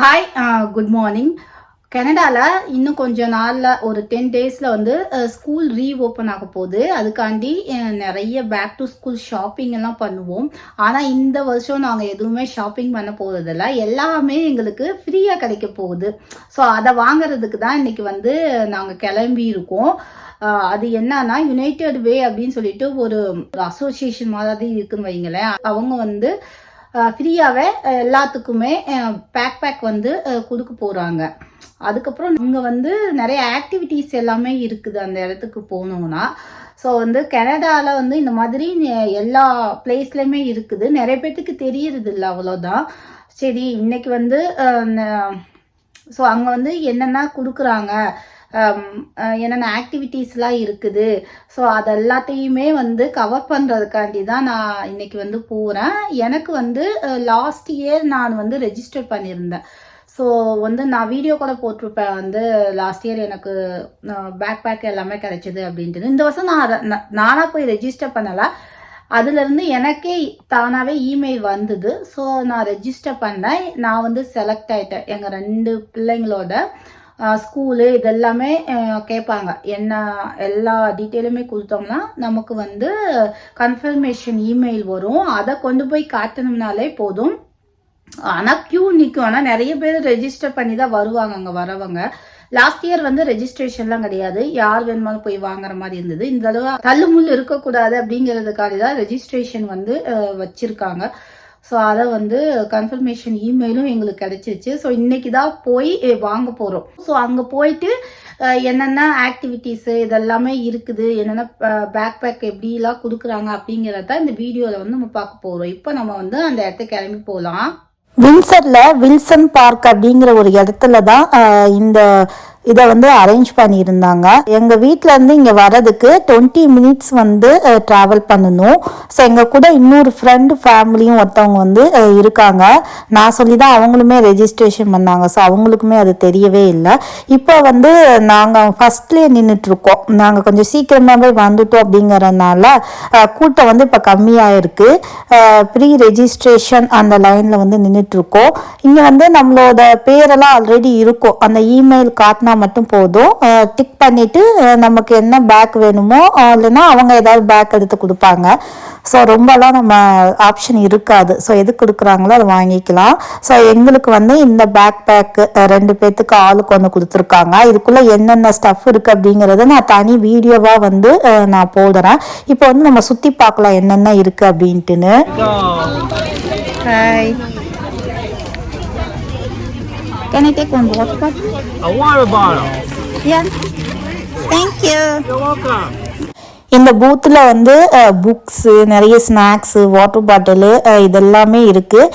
Hi good morning கனடாவில் இன்னும் கொஞ்சம் நாளில் ஒரு டென் டேஸில் வந்து ஸ்கூல் ரீ ஓப்பன் ஆக போகுது. அதுக்காண்டி நிறைய பேக் டு ஸ்கூல் ஷாப்பிங் எல்லாம் பண்ணுவோம். ஆனால் இந்த வருஷம் நாங்கள் எதுவுமே ஷாப்பிங் பண்ண போகிறதில்ல எல்லாமே எங்களுக்கு ஃப்ரீயாக கிடைக்க போகுது. ஸோ அதை வாங்குறதுக்கு தான் இன்றைக்கி வந்து நாங்கள் கிளம்பி இருக்கோம். அது என்னன்னா யுனைடெட் வே அப்படின்னு சொல்லிட்டு ஒரு அசோசியேஷன் மாதிரி இருக்குன்னு வைங்களேன். அவங்க வந்து ஃப்ரீயாகவே எல்லாத்துக்குமே பேக் பேக் வந்து கொடுக்க போகிறாங்க அதுக்கப்புறம் இங்கே வந்து நிறைய ஆக்டிவிட்டீஸ் எல்லாமே இருக்குது அந்த இடத்துக்கு போகணுன்னா ஸோ வந்து கனடாவில் வந்து இந்த மாதிரி எல்லா பிளேஸ்லையுமே இருக்குது. நிறைய பேர்த்துக்கு தெரியறது இல்லை அவ்வளோதான் சரி இன்னைக்கு வந்து ஸோ அங்கே வந்து என்னென்ன கொடுக்குறாங்க? என்னென்ன ஆக்டிவிட்டீஸ்லாம் இருக்குது. ஸோ அது எல்லாத்தையுமே வந்து கவர் பண்ணுறதுக்காண்டி தான் நான் இன்னைக்கு வந்து போகிறேன் எனக்கு வந்து லாஸ்ட் இயர் நான் வந்து ரெஜிஸ்டர் பண்ணியிருந்தேன். ஸோ வந்து நான் வீடியோ கூட போட்டிருப்பேன். வந்து லாஸ்ட் இயர் எனக்கு பேக் பேக் எல்லாமே கிடைச்சிது அப்படின்ட்டு. இந்த வருஷம் நான் அதை போய் ரெஜிஸ்டர் பண்ணலை. அதுலேருந்து எனக்கே தானாகவே இமெயில் வந்தது. ஸோ நான் ரெஜிஸ்டர் பண்ணேன். நான் வந்து செலக்ட் ஆகிட்டேன் எங்கள் ரெண்டு பிள்ளைங்களோட ஸ்கூலு இதெல்லாமே கேட்பாங்க என்ன எல்லா டீட்டெயிலுமே கொடுத்தோம்னா நமக்கு வந்து கன்ஃபர்மேஷன் இமெயில் வரும். அதை கொண்டு போய் காட்டணும்னாலே போதும். ஆனால் க்யூ நிற்கும் ஆனால் நிறைய பேர் ரெஜிஸ்டர் பண்ணி தான் வருவாங்க அங்கே வரவங்க. லாஸ்ட் இயர் வந்து ரெஜிஸ்ட்ரேஷன்லாம் கிடையாது. யார் வேணுமாலும் போய் வாங்குற மாதிரி இருந்தது. இந்த தடவை தள்ளுமுள் இருக்கக்கூடாது அப்படிங்கிறதுக்காக தான் ரெஜிஸ்ட்ரேஷன் வந்து வச்சிருக்காங்க. ஸோ அதை வந்து கன்ஃபர்மேஷன் இமெயிலும் எங்களுக்கு கிடைச்சிருச்சு. ஸோ இன்னைக்கு தான் போய் வாங்க போகிறோம் ஸோ அங்கே போயிட்டு என்னென்ன ஆக்டிவிட்டீஸு இதெல்லாமே இருக்குது என்னென்ன பேக் பேக் எப்படிலாம் கொடுக்குறாங்க அப்படிங்கிறத இந்த வீடியோவில் வந்து நம்ம பார்க்க போகிறோம் இப்போ நம்ம வந்து அந்த இடத்துக்கு கிளம்பி போகலாம் வில்சர்ல வில்சன் பார்க் அப்படிங்கிற ஒரு இடத்துல தான் இந்த இதை வந்து அரேஞ்ச் பண்ணியிருந்தாங்க. எங்கள் வீட்டில் இருந்து இங்கே வர்றதுக்கு டுவெண்ட்டி மினிட்ஸ் வந்து ட்ராவல் பண்ணணும். ஸோ எங்கள் கூட இன்னொரு ஃப்ரெண்டு ஃபேமிலியும் ஒருத்தவங்க வந்து இருக்காங்க. நான் சொல்லி தான் அவங்களுமே ரெஜிஸ்ட்ரேஷன் பண்ணாங்க. ஸோ அவங்களுக்குமே அது தெரியவே இல்லை. இப்போ வந்து நாங்கள் ஃபர்ஸ்ட்லேயே நின்றுட்டுருக்கோம் நாங்கள் கொஞ்சம் சீக்கிரமாகவே வந்துட்டோம் அப்படிங்கறதுனால கூட்டம் வந்து இப்போ கம்மியாக இருக்குது ப்ரீ ரெஜிஸ்ட்ரேஷன் அந்த லைனில் வந்து நின்றுட்டுருக்கோம் இங்கே வந்து நம்மளோட பேரெல்லாம் ஆல்ரெடி இருக்கும். அந்த இமெயில் காட்டினா மட்டும் போதும். டிக் பண்ணிவிட்டு நமக்கு என்ன பேக் வேணுமோ இல்லைன்னா அவங்க ஏதாவது பேக் எடுத்து கொடுப்பாங்க. ஸோ ரொம்பலாம் நம்ம ஆப்ஷன் இருக்காது. ஸோ எது கொடுக்குறாங்களோ அதை வாங்கிக்கலாம். ஸோ எங்களுக்கு வந்து இந்த பேக் பேக்கு ரெண்டு பேர்த்துக்கு ஆளுக்கு ஒன்று கொடுத்துருக்காங்க. இதுக்குள்ளே என்னென்ன ஸ்டஃப் இருக்குது அப்படிங்கிறத நான் தனி வீடியோவாக வந்து நான் போடுறேன். இப்போ வந்து நம்ம சுற்றி பார்க்கலாம் என்னென்ன இருக்குது அப்படின்ட்டுன்னு. Hi Can I take one water bottle? A water bottle. Yeah. Thank you. You're welcome. இந்த பூத்தில் வந்து புக்ஸு நிறைய ஸ்நாக்ஸு வாட்டர் பாட்டிலு இதெல்லாமே இருக்குது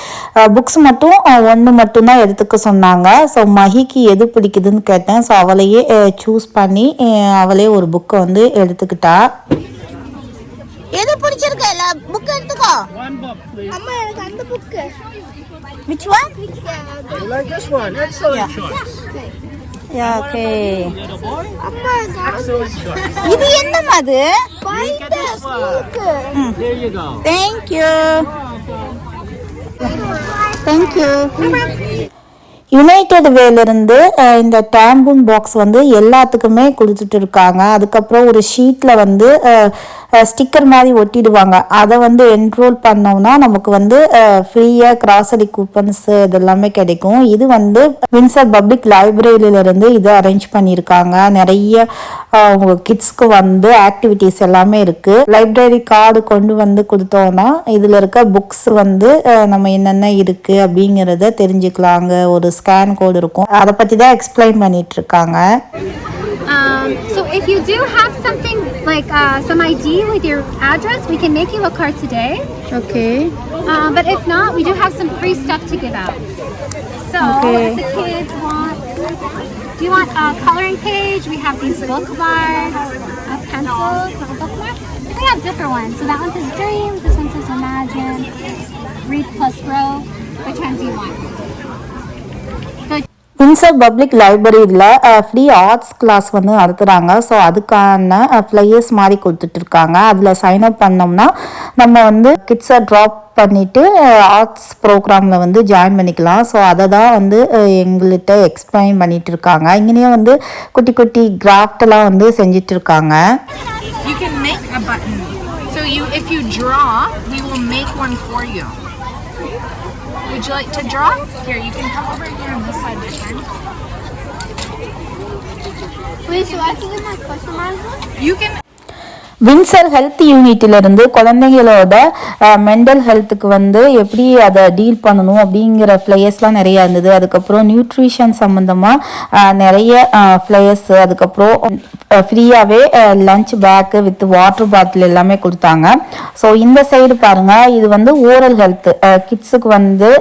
புக்ஸ் மட்டும் ஒன்று மட்டும்தான் எடுத்துக்க சொன்னாங்க ஸோ மஹிக்கு எது பிடிக்குதுன்னு கேட்டேன் ஸோ அவளையே சூஸ் பண்ணி அவளே ஒரு புக்கை வந்து எடுத்துக்கிட்டா எது பிடிச்சிருக்கு புக் எடுத்துக்கோ One book, please. அம்மா எனக்கு அந்த book which one You like this one? Excellent choice. Okay Little boy. அம்மா Excellent choice. இது என்ன அது Get this one. There you go. Thank you thank you united வேலிருந்து இந்த டேம்பூன் பாக்ஸ் வந்து எல்லாத்துக்குமே கொடுத்துட்டு இருக்காங்க அதுக்கப்புறம் ஒரு ஷீட்டில் வந்து ஸ்டிக்கர் மாதிரி ஒட்டிடுவாங்க. அதை வந்து என்ரோல் பண்ணோம்னா நமக்கு வந்து ஃப்ரீயாக கிராசரி கூப்பன்ஸ் இதெல்லாமே கிடைக்கும். இது வந்து வின்சர் பப்ளிக் லைப்ரரியிலேருந்து இதை அரேஞ்ச் பண்ணியிருக்காங்க. நிறைய கிட்ஸ்க்கு வந்து ஆக்டிவிட்டீஸ் எல்லாமே இருக்குது லைப்ரரி கார்டு கொண்டு வந்து கொடுத்தோம்னா இதில் இருக்க புக்ஸ் வந்து நம்ம என்னென்ன இருக்குது அப்படிங்கிறத தெரிஞ்சுக்கலாங்க. ஒரு ஸ்கேன் கோடு இருக்கும். அதை பற்றி தான் எக்ஸ்பிளைன் பண்ணிகிட்ருக்காங்க if you do have something like uh, some ID with your address, we can make you a card today. Okay. Uh, but if not, we do have some free stuff to give out. So Okay. if the kids want, do you want a coloring page? We have these bookmarks, a pencil, a bookmark. We have different ones. So that one says dream, this one says imagine, read plus grow. Which one do you want? Windsor public லைப்ரரியில் free arts class வந்து நடத்துகிறாங்க so அதுக்கான uh, flyers மாதிரி கொடுத்துட்டு இருக்காங்க அதில் sign up பண்ணோம்னா நம்ம வந்து கிட்ஸை ட்ராப் பண்ணிவிட்டு ஆர்ட்ஸ் ப்ரோக்ராமில் வந்து ஜாயின் பண்ணிக்கலாம். ஸோ அதை தான் வந்து uh, எங்கள்கிட்ட எக்ஸ்பிளைன் பண்ணிட்டு இருக்காங்க இங்கேயும் வந்து குட்டி குட்டி கிராஃப்டெல்லாம் வந்து செஞ்சிட்டு இருக்காங்க You can make a button. So you, if you draw, we will make one for you. Would you like to draw? Here, you can come over here on this side, my friend. Wait, so I can get my customizer? You can Windsor health யூனிட்டிலிருந்து குழந்தைங்களோட mental ஹெல்த்துக்கு வந்து எப்படி அதை deal பண்ணணும் அப்படிங்கிற ஃப்ளையர்ஸ்லாம் நிறையா இருந்தது. அதுக்கப்புறம் நியூட்ரிஷன் சம்மந்தமாக நிறைய ஃப்ளையர்ஸ் அதுக்கப்புறம் ஃப்ரீயாகவே lunch bag with water bottle எல்லாமே கொடுத்தாங்க. ஸோ இந்த சைடு பாருங்கள் இது வந்து ஓரல் ஹெல்த் கிட்ஸுக்கு வந்து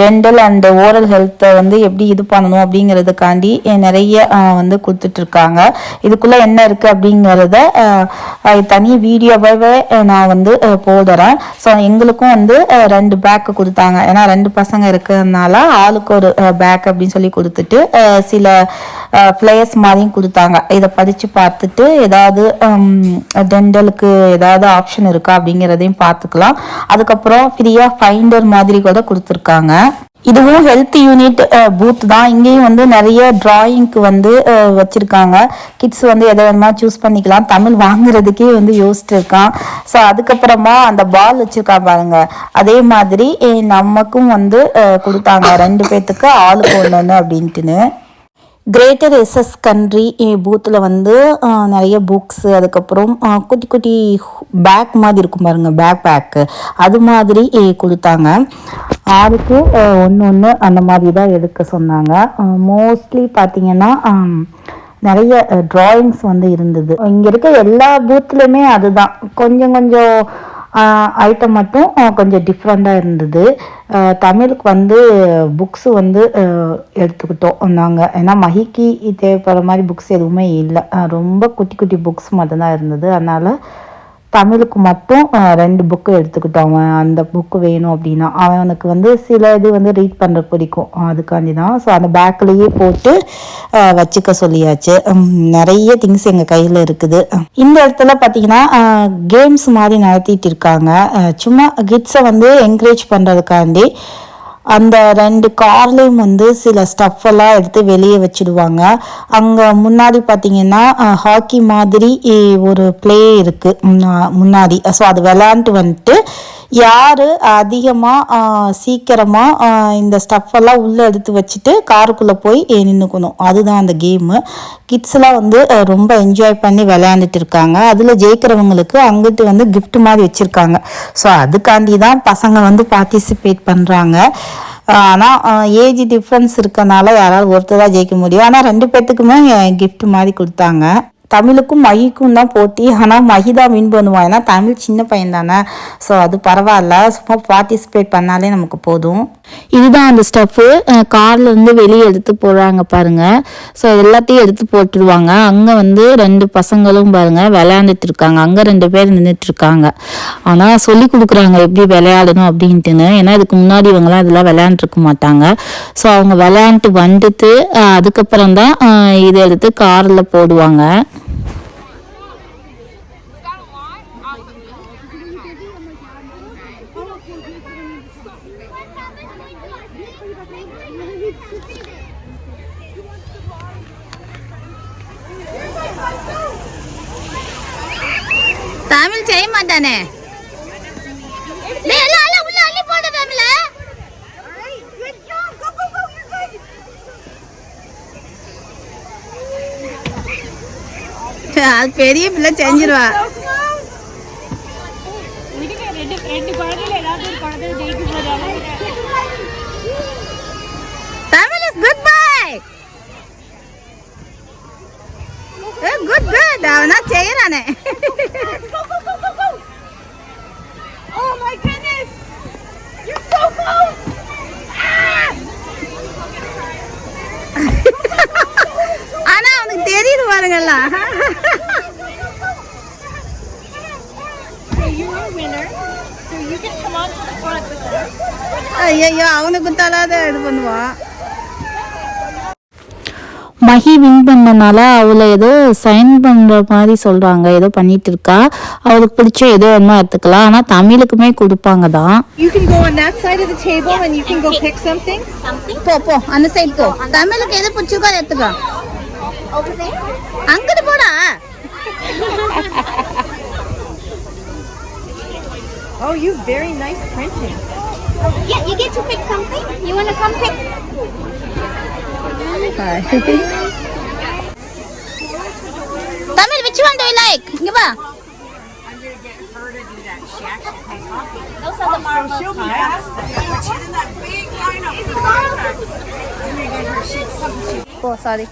டென்டல் அண்ட் ஓரல் ஹெல்த்தை வந்து எப்படி இது பண்ணணும் அப்படிங்கிறதுக்காண்டி நிறைய வந்து கொடுத்துட்ருக்காங்க. இதுக்குள்ளே என்ன இருக்குது அப்படிங்கிறத தனி வீடியோவாகவே நான் வந்து போடுறேன். ஸோ எங்களுக்கும் வந்து ரெண்டு பேக்கு கொடுத்தாங்க. ஏன்னா ரெண்டு பசங்க இருக்கிறதுனால ஆளுக்கு ஒரு பேக் அப்படின்னு சொல்லி கொடுத்துட்டு சில ஃப்ளேயர்ஸ் மாதிரியும் கொடுத்தாங்க. இதை படித்து பார்த்துட்டு ஏதாவது டென்டலுக்கு ஏதாவது ஆப்ஷன் இருக்கா அப்படிங்கிறதையும் பார்த்துக்கலாம். அதுக்கப்புறம் ஃப்ரீயாக ஃபைண்டர் மாதிரி கூட கொடுத்துருக்காங்க. இதுவும் ஹெல்த் யூனிட் பூத் தான். இங்கேயும் வந்து நிறைய டிராயிங்க்கு வந்து வச்சுருக்காங்க வச்சிருக்காங்க. கிட்ஸ் வந்து எதை வேணுமா சூஸ் பண்ணிக்கலாம். தமிழ் வாங்குறதுக்கே வந்து யோசிச்சுட்டு இருக்கான். ஸோ அதுக்கப்புறமா அந்த பால் வச்சுருக்கா பாருங்க. அதே மாதிரி நமக்கும் வந்து கொடுத்தாங்க. ரெண்டு பேர்த்துக்கு ஆளுக்கு ஒன்று ஒன்று அப்படின்ட்டுன்னு. கிரேட்டர் எஸ்எஸ் கண்ட்ரி பூத்தில் வந்து நிறைய புக்ஸு அதுக்கப்புறம் குட்டி குட்டி பேக் மாதிரி இருக்கும் பாருங்க பேக் பேக்கு அது மாதிரி கொடுத்தாங்க. ஆளுக்கு ஒன்று ஒன்று அந்த மாதிரி தான் எடுக்க சொன்னாங்க. மோஸ்ட்லி பார்த்தீங்கன்னா நிறைய ட்ராயிங்ஸ் வந்து இருந்தது. இங்கே இருக்க எல்லா பூத்துலையுமே அதுதான். கொஞ்சம் கொஞ்சம் ஐட்டம் மட்டும் கொஞ்சம் டிஃப்ரெண்ட்டாக இருந்தது. தமிழுக்கு வந்து புக்ஸு வந்து எடுத்துக்கிட்டோம் நாங்கள் ஏன்னா மகிக்கு தேவைப்படுற மாதிரி புக்ஸ் எதுவுமே இல்லை. ரொம்ப குட்டி குட்டி புக்ஸ் மட்டும்தான் இருந்தது. அதனால் தமிழுக்கு மட்டும் ரெண்டு புக்கு எடுத்துக்கிட்டோம் அவன் அந்த புக்கு வேணும் அப்படின்னா அவனுக்கு வந்து சில இது வந்து ரீட் பண்ணுற பிடிக்கும். அதுக்காண்டி தான் ஸோ அந்த பேக்லேயே போட்டு வச்சுக்க சொல்லியாச்சு. நிறைய திங்ஸ் எங்கள் கையில் இருக்குது. இந்த இடத்துல பார்த்தீங்கன்னா கேம்ஸ் மாதிரி நடத்திட்டு இருக்காங்க. சும்மா கிட்ஸை வந்து என்கரேஜ் பண்ணுறதுக்காண்டி அந்த ரெண்டு கார்லேயும் வந்து சில ஸ்டஃப் எல்லாம் எடுத்து வெளியே வச்சிடுவாங்க. அங்கே முன்னாடி பார்த்தீங்கன்னா ஹாக்கி மாதிரி ஒரு ப்ளே இருக்குது முன்னாடி. ஸோ அது விளாண்டு வந்துட்டு யார் அதிகமாக சீக்கிரமாக இந்த ஸ்டஃப்பெல்லாம் உள்ளே எடுத்து வச்சுட்டு காருக்குள்ளே போய் நின்றுக்கணும் அதுதான் அந்த கேமு கிட்ஸ்லாம் வந்து ரொம்ப என்ஜாய் பண்ணி விளையாண்டுட்டு இருக்காங்க. அதில் ஜெயிக்கிறவங்களுக்கு அங்கிட்டு வந்து கிஃப்ட் மாதிரி வச்சுருக்காங்க. ஸோ அதுக்காண்டி தான் பசங்க வந்து பார்ட்டிசிபேட் பண்ணுறாங்க ஆனால் ஏஜ் டிஃப்ரென்ஸ் இருக்கனால யாராவது ஒருத்தர் தான் ஜெயிக்க முடியும். ஆனால் ரெண்டு பேர்த்துக்குமே கிஃப்ட் மாதிரி கொடுத்தாங்க. தமிழுக்கும் மகிக்கும் தான் போட்டி. ஆனால் மகி தான் வின் பண்ணுவான் ஏன்னா தமிழ் சின்ன பையன் தானே ஸோ அது பரவாயில்ல. சும்மா பார்ட்டிசிபேட் பண்ணாலே நமக்கு போதும். இதுதான் அந்த ஸ்டஃப்பு கார்லேருந்து வெளியே எடுத்து போடுறாங்க பாருங்கள் ஸோ எல்லாத்தையும் எடுத்து போட்டுருவாங்க. அங்கே வந்து ரெண்டு பசங்களும் பாருங்கள் விளையாண்டுட்டு இருக்காங்க. அங்கே ரெண்டு பேர் நின்றுட்டு இருக்காங்க. ஆனால் சொல்லி கொடுக்குறாங்க எப்படி விளையாடணும் அப்படின்ட்டுன்னு. ஏன்னா இதுக்கு முன்னாடி இவங்கெல்லாம் இதெல்லாம் விளையாண்டுருக்க மாட்டாங்க. ஸோ அவங்க விளையாண்டு வந்துட்டு அதுக்கப்புறம் தான் இதை எடுத்து காரில் போடுவாங்க. தமிழ் செய்ய மாட்டானே. டேய், எல்லாம், எல்லாம் உள்ள அள்ளி போடு தமிழ. அது பெரிய பிள்ளை செஞ்சிருவா. தமிழ் இஸ் குட் பாய் அவனா செய்யறானே Oh so close! ஆனா அவனுக்கு தெரியுது பாருங்கல்லாம். ஐயோ அவனுக்கு குத்தாலாத இது பண்ணுவான் மஹி வின் பண்ணனால அவளை ஏதோ சைன் பண்ற மாதிரி சொல்றாங்க ஏதோ பண்ணிட்டு இருக்கா அவளுக்கு பிடிச்ச ஏதோ ஒன்றும் எடுத்துக்கலாம் ஆனா தமிழுக்குமே கொடுப்பாங்க தான் You can go on that side of the table and you can go pick something. போ போ அந்த சைடு போ தமிழுக்கு எது பிடிச்சிருக்கோ அதை எடுத்துக்கோ அங்கிட்டு போடா Oh, you very nice printing. Yeah, you get to pick something. You want to come pick? Tamil which one do you like இங்க வா ஓ சாரி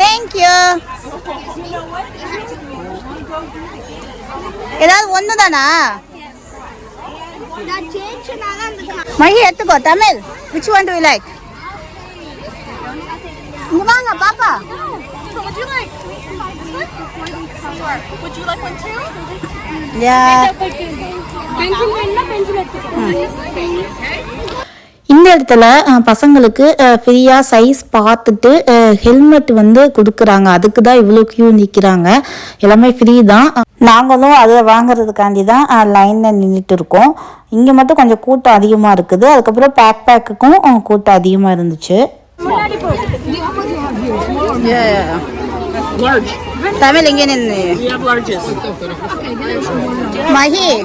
தேங்க் யூ ஏதாவது ஒன்று தானா மகி எடுத்துக்கோ Tamil which one do you like இங்க வாங்க பாப்பா. Would you like? Would you like one too? இந்த இடத்துல பசங்களுக்கு ஃப்ரீயாக சைஸ் பார்த்துட்டு ஹெல்மெட் வந்து கொடுக்குறாங்க. அதுக்கு தான் இவ்வளோ க்யூ நிற்கிறாங்க எல்லாமே ஃப்ரீ தான். நாங்களும் அதை வாங்குறதுக்காண்டி தான் லைனில் நின்றுட்டு இருக்கோம். இங்கே மட்டும் கொஞ்சம் கூட்டம் அதிகமாக இருக்குது. அதுக்கப்புறம் பேக் பேக்குக்கும் கூட்டம் அதிகமாக இருந்துச்சு. Yeah, yeah. Large. Dami lingin ini. We have larges. Mahi.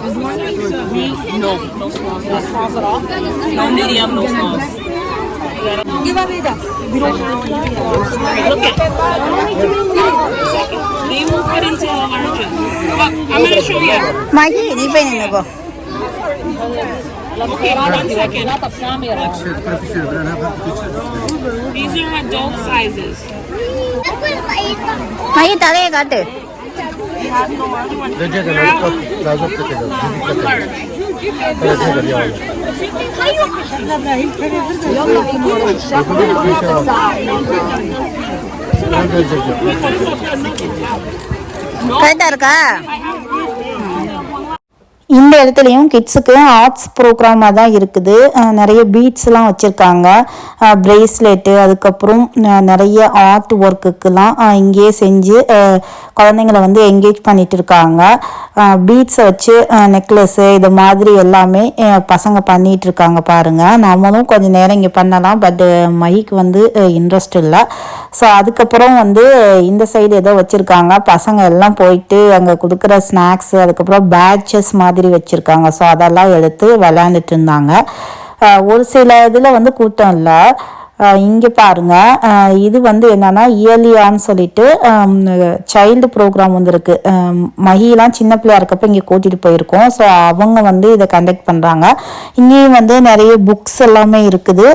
We no, no smalls. No smalls at all. No medium, no smalls. Give away that. We don't have smalls. Look at. They will fit into the larges. I'm gonna show you. Mahi, ini pengen apa? These are adult sizes. Are you telling about it? ಕೈತಾರಕ್ಕ இந்த இடத்துலையும் கிட்ஸுக்கு arts ப்ரோக்ராமாக தான் இருக்குது. நிறைய பீட்ஸ்லாம் வச்சுருக்காங்க. Bracelet அதுக்கப்புறம் நிறைய art ஒர்க்குக்கெலாம் இங்கேயே செஞ்சு குழந்தைங்களை குழந்தைங்கள வந்து என்கேஜ் பண்ணிட்டு இருக்காங்க. பீட்ஸை வச்சு நெக்லஸ்ஸு இது மாதிரி எல்லாமே பசங்க பண்ணிட்டு இருக்காங்க பாருங்கள் நம்மளும் கொஞ்சம் நேரம் இங்கே பண்ணலாம் பட் மைக்கு வந்து இன்ட்ரெஸ்ட் இல்லை. ஸோ அதுக்கப்புறம் வந்து இந்த சைடு ஏதோ வச்சுருக்காங்க. பசங்க எல்லாம் போயிட்டு அங்கே கொடுக்குற ஸ்நாக்ஸு அதுக்கப்புறம் பேட்சஸ் மாதிரி மாதிரி வச்சுருக்காங்க. ஸோ அதெல்லாம் எடுத்து விளையாண்டுட்டு இருந்தாங்க. ஒரு சில இதில் வந்து கூட்டம் இல்லை. இங்கே பாருங்கள் இது வந்து என்னன்னா இயர்லியான்னு சொல்லிட்டு சைல்டு ப்ரோக்ராம் வந்துருக்கு. மஹிலாம் மகிலாம் சின்ன பிள்ளையா இருக்கப்போ இங்கே கூட்டிகிட்டு போயிருக்கோம். ஸோ அவங்க வந்து இதை கண்டக்ட் பண்ணுறாங்க இங்கேயும் வந்து நிறைய புக்ஸ் எல்லாமே இருக்குது.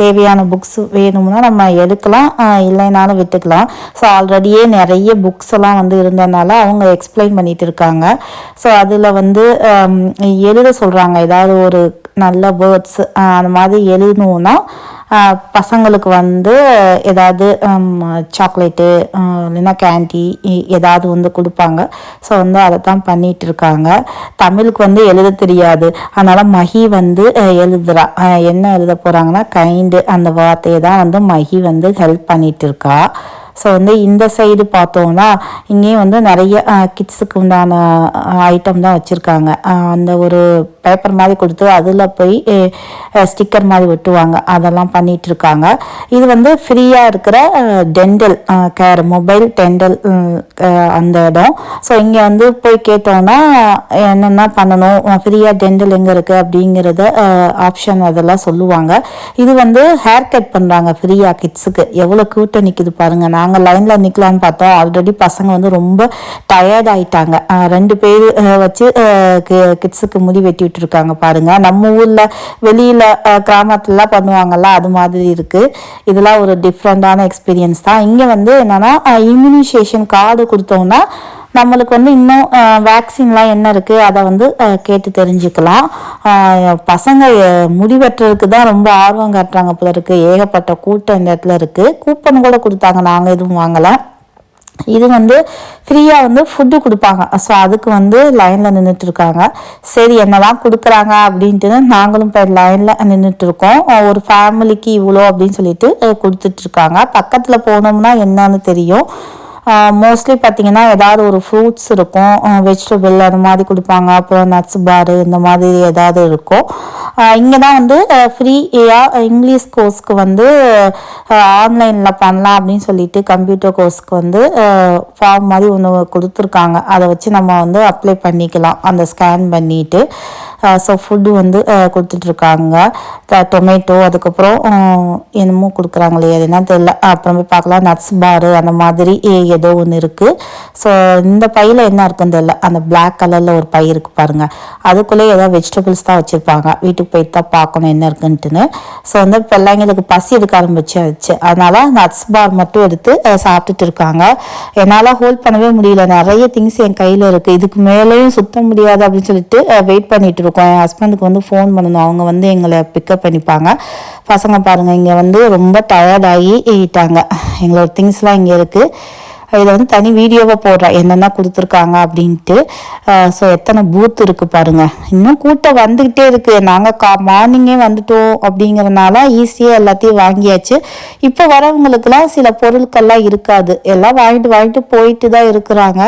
தேவையான புக்ஸ் வேணும்னா நம்ம எடுக்கலாம். இல்லைனாலும் விட்டுக்கலாம். ஸோ ஆல்ரெடியே நிறைய புக்ஸ் எல்லாம் வந்து இருந்ததுனால அவங்க எக்ஸ்பிளைன் பண்ணிட்டு இருக்காங்க. ஸோ அதில் வந்து எழுத சொல்கிறாங்க ஏதாவது ஒரு நல்ல வேர்ட்ஸ் அந்த மாதிரி எழுதணுன்னா பசங்களுக்கு வந்து ஏதாவது சாக்லேட்டு இல்லைன்னா கேண்டி ஏதாவது வந்து கொடுப்பாங்க. ஸோ வந்து அதை தான் பண்ணிகிட்டு இருக்காங்க தமிழுக்கு வந்து எழுத தெரியாது. அதனால் மகி வந்து எழுதுறா. என்ன எழுத போகிறாங்கன்னா கைண்டு அந்த வார்த்தையை தான் வந்து மகி வந்து ஹெல்ப் பண்ணிகிட்டு இருக்கா ஸோ வந்து இந்த சைடு பார்த்தோம்னா இங்கேயும் வந்து நிறைய கிட்ஸுக்கு உண்டான ஐட்டம் தான் வச்சுருக்காங்க. அந்த ஒரு பேப்பர் மாதிரி கொடுத்து அதில் போய் ஸ்டிக்கர் மாதிரி ஒட்டுவாங்க அதெல்லாம் பண்ணிகிட்டு இருக்காங்க. இது வந்து ஃப்ரீயாக இருக்கிற டென்டல் கேர் மொபைல் டென்டல் அந்த இடம். ஸோ இங்கே வந்து போய் கேட்டோம்னா என்னென்ன பண்ணணும்? ஃப்ரீயாக டென்டல் எங்கே இருக்குது அப்படிங்கிறத ஆப்ஷன் அதெல்லாம் சொல்லுவாங்க. இது வந்து ஹேர் கட் பண்ணுறாங்க ஃப்ரீயாக கிட்ஸுக்கு எவ்வளோ கூட்டம் நிற்கிது பாருங்கள் நாங்கள் லைனில் நிற்கலான்னு பார்த்தோம் ஆல்ரெடி பசங்க வந்து ரொம்ப டயர்ட் ஆயிட்டாங்க. ரெண்டு பேர் வச்சு கிட்ஸுக்கு முடி வெட்டி விட்டுருக்காங்க பாருங்க. நம்ம ஊரில் வெளியில் கிராமத்துலலாம் பண்ணுவாங்கல்ல அது மாதிரி இருக்குது இதெல்லாம் ஒரு டிஃப்ரெண்ட்டான எக்ஸ்பீரியன்ஸ் தான். இங்கே வந்து என்னென்னா இம்யூனைசேஷன் கார்டு கொடுத்தோம்னா நம்மளுக்கு வந்து இன்னும் வேக்சின்லாம் என்ன இருக்குது அதை வந்து கேட்டு தெரிஞ்சுக்கலாம். பசங்க முடி வெட்டுறதுக்கு தான் ரொம்ப ஆர்வம் காட்டுறாங்க போல இருக்கு. ஏகப்பட்ட கூட்டம் இந்த இடத்துல இருக்குது கூப்பன் கூட கொடுத்தாங்க நாங்கள் எதுவும் வாங்கலை. இது வந்து ஃப்ரீயாக வந்து ஃபுட்டு கொடுப்பாங்க. ஸோ அதுக்கு வந்து லைனில் நின்றுட்டு இருக்காங்க சரி என்னதான் கொடுக்குறாங்க அப்படின்ட்டு நாங்களும் இப்போ லைனில் நின்றுட்டு இருக்கோம் ஒரு ஃபேமிலிக்கு இவ்வளோ அப்படின்னு சொல்லிட்டு கொடுத்துட்ருக்காங்க பக்கத்தில் போனோம்னா என்னன்னு தெரியும். மோஸ்ட்லி பார்த்தீங்கன்னா ஏதாவது ஒரு ஃப்ரூட்ஸ் இருக்கும். வெஜிடபிள் அந்த மாதிரி கொடுப்பாங்க. அப்புறம் நட்ஸ் பாரு இந்த மாதிரி ஏதாவது இருக்கும். இங்கே தான் வந்து ஃப்ரீயாக இங்கிலீஷ் கோர்ஸ்க்கு வந்து ஆன்லைனில் பண்ணலாம் அப்படின்னு சொல்லிட்டு கம்ப்யூட்டர் கோர்ஸ்க்கு வந்து ஃபார்ம் மாதிரி ஒன்று கொடுத்துருக்காங்க. அதை வச்சு நம்ம வந்து அப்ளை பண்ணிக்கலாம். அந்த ஸ்கேன் பண்ணிவிட்டு ஸோ ஃபுட்டு வந்து கொடுத்துட்ருக்காங்க. டொமேட்டோ அதுக்கப்புறம் என்னமோ கொடுக்குறாங்களே அது என்ன தெரியல. அப்புறம் போய் பார்க்கலாம். நட்ஸ் பாரு அந்த மாதிரி ஏதோ ஒன்று இருக்குது ஸோ இந்த பையில் என்ன இருக்குன்னு தெரியல. அந்த பிளாக் கலரில் ஒரு பை இருக்குது பாருங்கள் அதுக்குள்ளே ஏதோ வெஜிடபிள்ஸ் தான் வச்சுருப்பாங்க. வீட்டுக்கு போய் தான் பார்க்கணும் என்ன இருக்குன்ட்டுன்னு. ஸோ வந்து பிள்ளைங்களுக்கு பசி எடுக்க ஆரம்பிச்சாச்சு அதனால் நட்ஸ் பார் மட்டும் எடுத்து சாப்பிட்டுட்டு இருக்காங்க என்னால் ஹோல்ட் பண்ணவே முடியல. நிறைய திங்ஸ் என் கையில் இருக்குது இதுக்கு மேலேயும் சுத்த முடியாது அப்படின்னு சொல்லிட்டு வெயிட் பண்ணிட்டு இருக்கோம் என் ஹஸ்பண்டுக்கு வந்து ஃபோன் பண்ணணும். அவங்க வந்து எங்களை பிக்கப் பண்ணிப்பாங்க. பசங்க பாருங்க இங்கே வந்து ரொம்ப டயர்டாகிட்டாங்க எங்களோட திங்ஸ்லாம் இங்கே இருக்குது இதை வந்து தனி வீடியோவை போடுறேன் என்னென்ன கொடுத்துருக்காங்க அப்படின்ட்டு ஸோ எத்தனை பூத் இருக்குது பாருங்க. இன்னும் கூட்டம் வந்துக்கிட்டே இருக்குது நாங்கள் கா மார்னிங்கே வந்துட்டோம் அப்படிங்கிறனால ஈஸியாக எல்லாத்தையும் வாங்கியாச்சு. இப்போ வரவங்களுக்குலாம் சில பொருட்கள்லாம் இருக்காது. எல்லாம் வாங்கிட்டு வாங்கிட்டு போயிட்டு தான் இருக்கிறாங்க.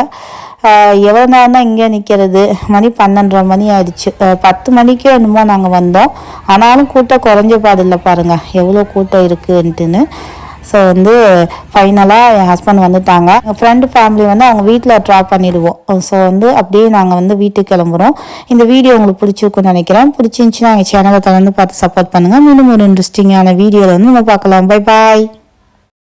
எவ்வளோ நேரம் தான் இங்கே நிற்கிறது மணி பன்னெண்டரை மணி ஆயிடுச்சு. பத்து மணிக்கு என்னமோ நாங்கள் வந்தோம். ஆனாலும் கூட்டம் குறைஞ்ச பாடில்லை பாருங்கள் எவ்வளோ கூட்டம் இருக்குன்ட்டுன்னு. ஸோ வந்து ஃபைனலாக என் ஹஸ்பண்ட் வந்துட்டாங்க. எங்கள் ஃப்ரெண்டு ஃபேமிலி வந்து அவங்க வீட்டில் ட்ராப் பண்ணிடுவோம். ஸோ வந்து அப்படியே நாங்கள் வந்து வீட்டுக்கு கிளம்புறோம். இந்த வீடியோ உங்களுக்கு பிடிச்சிருக்குன்னு நினைக்கிறேன். பிடிச்சிருந்துச்சுன்னா எங்கள் சேனலை தொடர்ந்து பார்த்து சப்போர்ட் பண்ணுங்கள் மீண்டும் ஒரு இன்ட்ரெஸ்டிங்கான வீடியோவில் வந்து நம்ம பார்க்கலாம். Bye bye